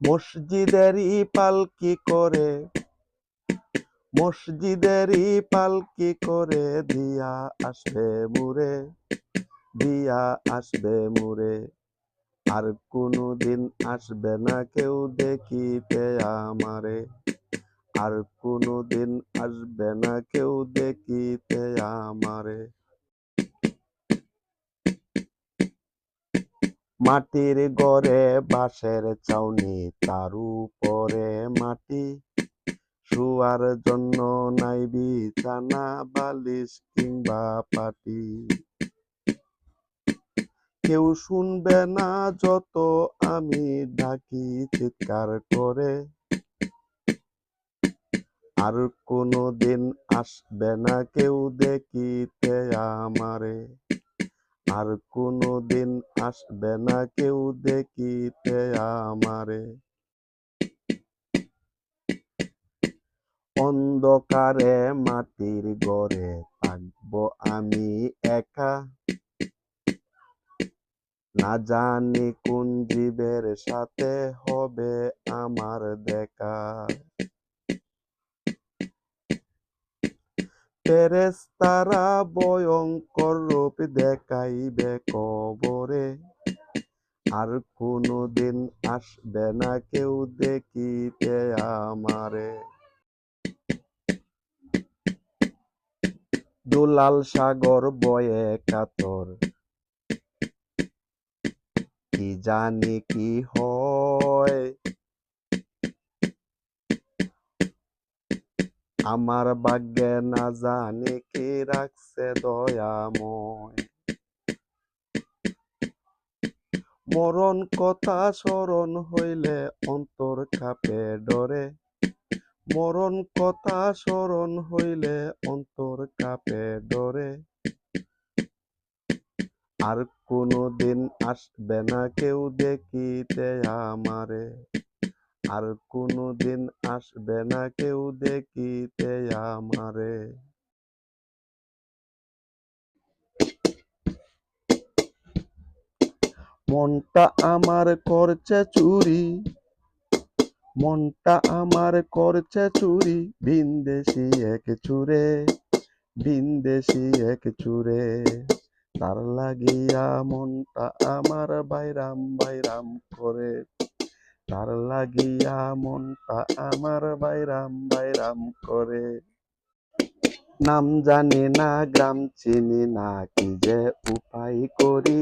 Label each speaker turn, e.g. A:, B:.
A: মসজিদেরই পালকি করে? মসজিদেরই পালকি করে? দিয়া আসবে মুরে দিয়া আসবে মুরে আর কোনোদিন আসবে না কেউ দেখিতে আমারে। আর কোনোদিন আসবে না কেউ দেখিতে আমারে। মাটির ঘরে বাঁশের চাউনি তার উপরে মাটি। শুয়ার জন্য নাই বিছানা, বালিশ কিংবা পাটি। কেউ শুনবে না যত আমি ডাকি চিৎকার করে। আর কোনো দিন আসবে না কেউ দেখিতে আমারে। আর কোনো দিন আসবে না কেউ দেখিতে আমারে। অন্ধকারে মাটির ঘরে থাকব আমি একা। না জানি কোন জীবের সাথে হবে আমার দেখা। ফেরেশতারা ভয়ঙ্কর রূপ দেখাইবে কবরে। আর কোনোদিন আসবে না কেউ দেখিতে আমারে। দুলাল সাগর বয়ে কাতর। কি জানি কি হয়? আমার ভাগ্যে না জানি কি রাখছে দয়াময়। মরণ কথা স্মরণ হইলে অন্তর কাঁপে ডরে। মরণ কথা স্মরণ হইলে অন্তর কাপে ডরে। আর কোনো দিন আসবে না কেউ দেখিতে আমারে। আর কোনো দিন আসবে না কেউ দেখিতে আমারে। মনটা আমার করছে চুরি, মনটা আমার করছে চুরি, বিন্দেশি এক চুরে, বিন্দেশি এক চুরে। তার লাগিয়া মনটা আমার বাইরাম বাইরাম করে। তার লাগিয়া মনটা আমার বাইরাম বাইরাম করে। নাম জানি না, গ্রাম চিনি না, কি যে উপায় করি?